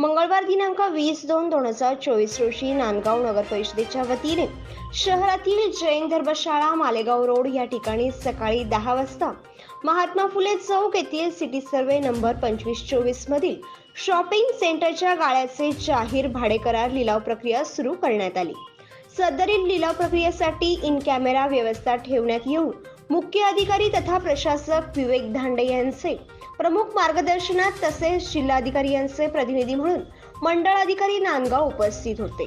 मंगळवार दिनांक वीस दोन दोन हजार चोवीस रोजी नांदगाव नगर परिषदेच्या वतीने शहरातील जैन धर्मशाळा मालेगाव रोड या ठिकाणी सकाळी दहा वाजता महात्मा फुले चौक येथील सिटी सर्वे नंबर पंचवीस चोवीस मधील शॉपिंग सेंटरच्या गाळ्याचे जाहीर भाडे करार लिलाव प्रक्रिया सुरू करण्यात आली. सदरील लिलाव प्रक्रियेसाठी इन कॅमेरा व्यवस्था ठेवण्यात येऊन मुख्य अधिकारी तथा प्रशासक विवेक धांडे यांचे प्रमुख मार्गदर्शनात तसेच जिल्हाधिकारी यांचे प्रतिनिधी म्हणून मंडळ अधिकारी नांदगाव उपस्थित होते.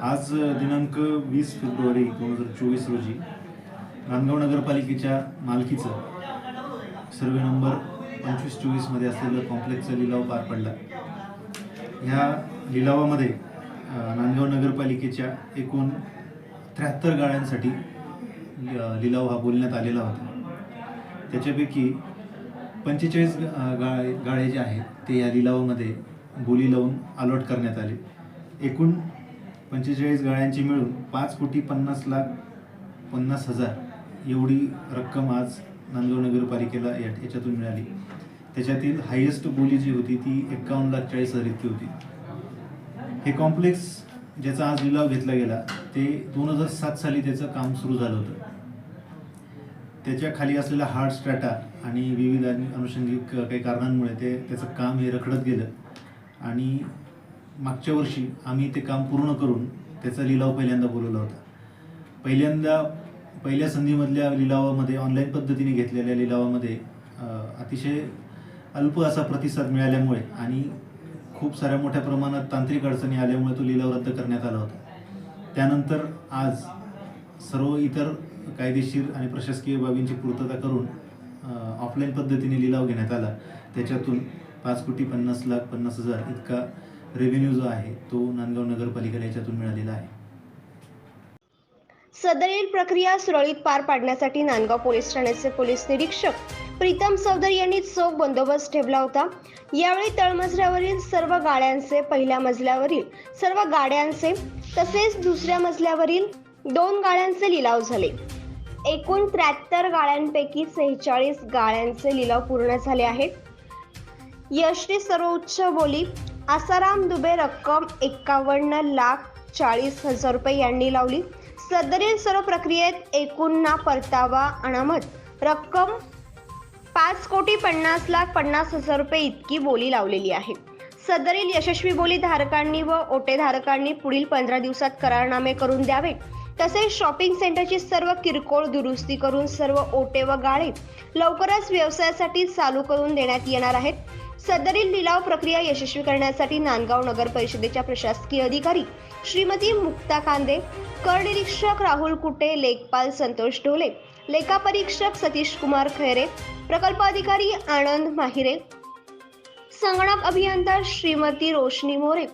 आज दिनांक वीस फेब्रुवारी दोन हजार चोवीस रोजी नांदगाव नगरपालिकेच्या मालकीचं सर्वे नंबर पंचवीस चोवीसमध्ये असलेलं कॉम्प्लेक्सचा लिलाव पार पडला. ह्या लिलावामध्ये नांदगाव नगरपालिकेच्या एकूण त्र्याहत्तर गाळ्यांसाठी लिलाव हा बोलण्यात आलेला होता. त्याच्यापैकी पंचेचाळीस गाळे गाळे जे आहेत ते या लिलावामध्ये बोली लावून अलॉट करण्यात आले. एकूण पंचेचाळीस गाळ्यांची मिळून पाच कोटी पन्नास लाख पन्नास हजार एवढी रक्कम आज नांदगाव नगरपालिकेला या याच्यातून मिळाली. त्याच्यातील हायेस्ट बोली जी होती ती एक्कावन्न लाख चाळीस हजार इतकी होती. हे कॉम्प्लेक्स ज्याचा आज लिलाव घेतला गेला ते दोन हजार सात साली त्याचं काम सुरू झालं होतं. त्याच्याखाली असलेला हार्ड स्ट्रॅटा आणि विविध आणि अनुषंगिक काही कारणांमुळे ते त्याचं काम हे रखडत गेलं. आणि मागच्या वर्षी आम्ही ते काम पूर्ण करून त्याचा लिलाव पहिल्यांदा बोलवला होता. पहिल्यांदा पहिल्या संधीमधल्या लिलावामध्ये ऑनलाईन पद्धतीने घेतलेल्या लिलावामध्ये अतिशय अल्प असा प्रतिसाद मिळाल्यामुळे आणि खूप साऱ्या मोठ्या प्रमाणात तांत्रिक अडचणी आल्यामुळे तो लिलाव रद्द करण्यात आला होता. त्यानंतर आज सर्व इतर कायदेशीर आणि प्रशासकीय बाबींची पूर्तता करून ऑफलाईन पद्धतीने लिलाव घेण्यात आला. त्याच्यातून पाच कोटी पन्नास लाख पन्नास हजार इतका रेव्हेन्यू जो आहे तो नांदगाव नगरपालिकेला याच्यातून मिळालेला आहे. सदरील प्रक्रिया सुरळीत पार पाडण्यासाठी नांदगाव पोलीस ठाण्याचे पोलीस निरीक्षक प्रीतम चौधरी यांनी चोख बंदोबस्त ठेवला होता. यावेळी तळमजल्यावरील सर्व गाड्यांचे पहिल्या मजल्यावरील सर्व गाड्यांचे तसेच दुसऱ्या मजल्यावरील दोन गाड्यांचे लिलाव झाले. एकूण त्र्याहत्तर गाड्यांपैकी सेहेचाळीस गाड्यांचे लिलाव पूर्ण झाले आहेत. यशने सर्वोच्च बोली आसाराम दुबे रक्कम एक्कावन्न लाख चाळीस हजार रुपये यांनी लावली. सदरील सर्व प्रक्रियेत एकूणना परतावा अनामत. रक्कम पाच कोटी पन्नास लाख पन्नास हजार रुपये इतकी बोली लावलेली आहे. सदरील यशस्वी बोली धारकांनी व ओटेधारकांनी पुढील पंधरा दिवसात करारनामे करून द्यावे. तसेच शॉपिंग सेंटरची सर्व किरकोळ दुरुस्ती करून सर्व ओटे व गाळे लवकरच व्यवसायासाठी चालू करून देण्यात येणार आहेत. सदरील लिलाव प्रक्रिया यशस्वी करण्यासाठी नांदगाव नगर परिषदेच्या प्रशासकीय अधिकारी श्रीमती मुक्ता कांदे कर निरीक्षक राहुल कुटे लेखपाल संतोष ढोले लेखापरीक्षक सतीश कुमार खैरे प्रकल्प अधिकारी आनंद माहिरे संगणक अभियंता श्रीमती रोशनी मोरे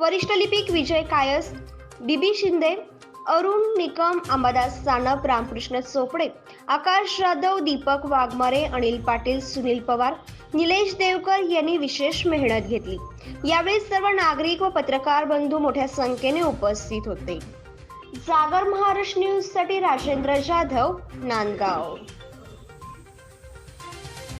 वरिष्ठ लिपिक विजय कायस बीबी शिंदे अरुण निकम अंबादास सानप रामकृष्ण चोपडे आकाश जाधव दीपक वाघमारे अनिल पाटील सुनील पवार निलेश देवकर यांनी विशेष मेहनत घेतली. यावेळी सर्व नागरिक व पत्रकार बंधू मोठ्या संख्येने उपस्थित होते. जागर महाराष्ट्र न्यूजसाठी राजेंद्र जाधव नांदगाव.